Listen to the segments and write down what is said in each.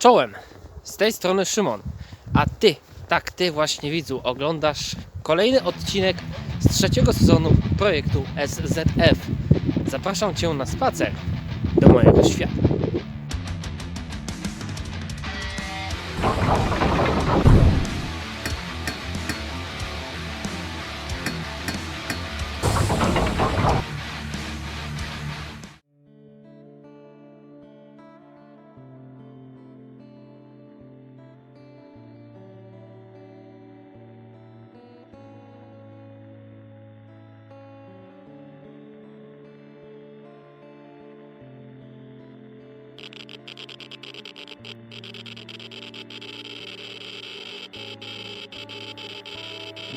Czołem! Z tej strony Szymon. A ty, tak ty właśnie widzu, oglądasz kolejny odcinek z trzeciego sezonu projektu SZF. Zapraszam cię na spacer do mojego świata.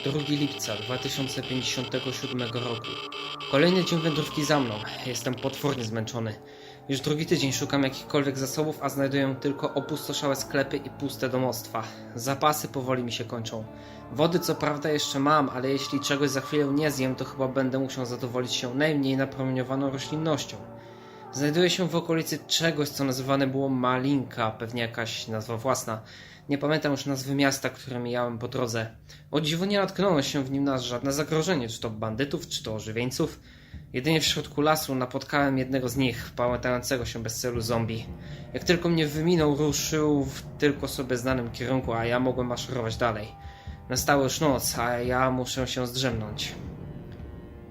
Drugi lipca 2057 roku. Kolejny dzień wędrówki za mną. Jestem potwornie zmęczony. Już drugi tydzień szukam jakichkolwiek zasobów, a znajduję tylko opustoszałe sklepy i puste domostwa. Zapasy powoli mi się kończą. Wody co prawda jeszcze mam, ale jeśli czegoś za chwilę nie zjem, to chyba będę musiał zadowolić się najmniej napromieniowaną roślinnością. Znajduję się w okolicy czegoś, co nazywane było Malinka, pewnie jakaś nazwa własna. Nie pamiętam już nazwy miasta, które mijałem po drodze. O dziwo nie natknąłem się w nim na żadne zagrożenie, czy to bandytów, czy to ożywieńców. Jedynie w środku lasu napotkałem jednego z nich, pałętającego się bez celu zombie. Jak tylko mnie wyminął, ruszył w tylko sobie znanym kierunku, a ja mogłem maszerować dalej. Nastała już noc, a ja muszę się zdrzemnąć.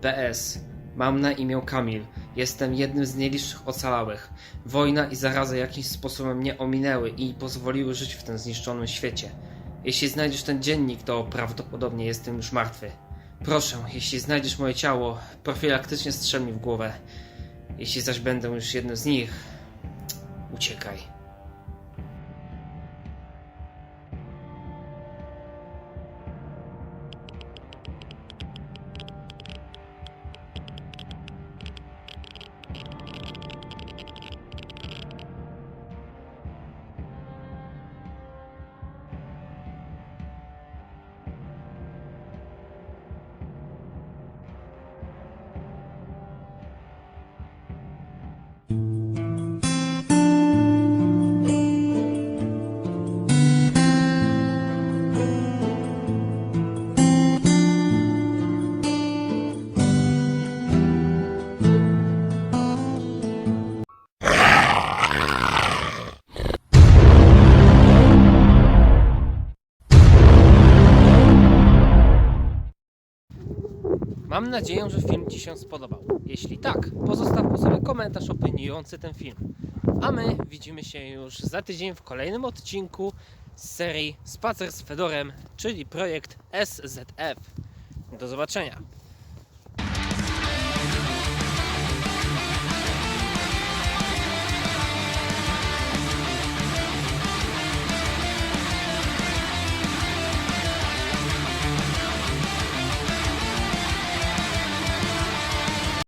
PS. Mam na imię Kamil. Jestem jednym z nielicznych ocalałych. Wojna i zaraza jakimś sposobem mnie ominęły i pozwoliły żyć w tym zniszczonym świecie. Jeśli znajdziesz ten dziennik, to prawdopodobnie jestem już martwy. Proszę, jeśli znajdziesz moje ciało, profilaktycznie strzel mi w głowę. Jeśli zaś będę już jednym z nich, uciekaj. Mam nadzieję, że film Ci się spodobał. Jeśli tak, pozostaw po sobie komentarz opiniujący ten film. A my widzimy się już za tydzień w kolejnym odcinku z serii Spacer z Fedorem, czyli projekt SZF. Do zobaczenia.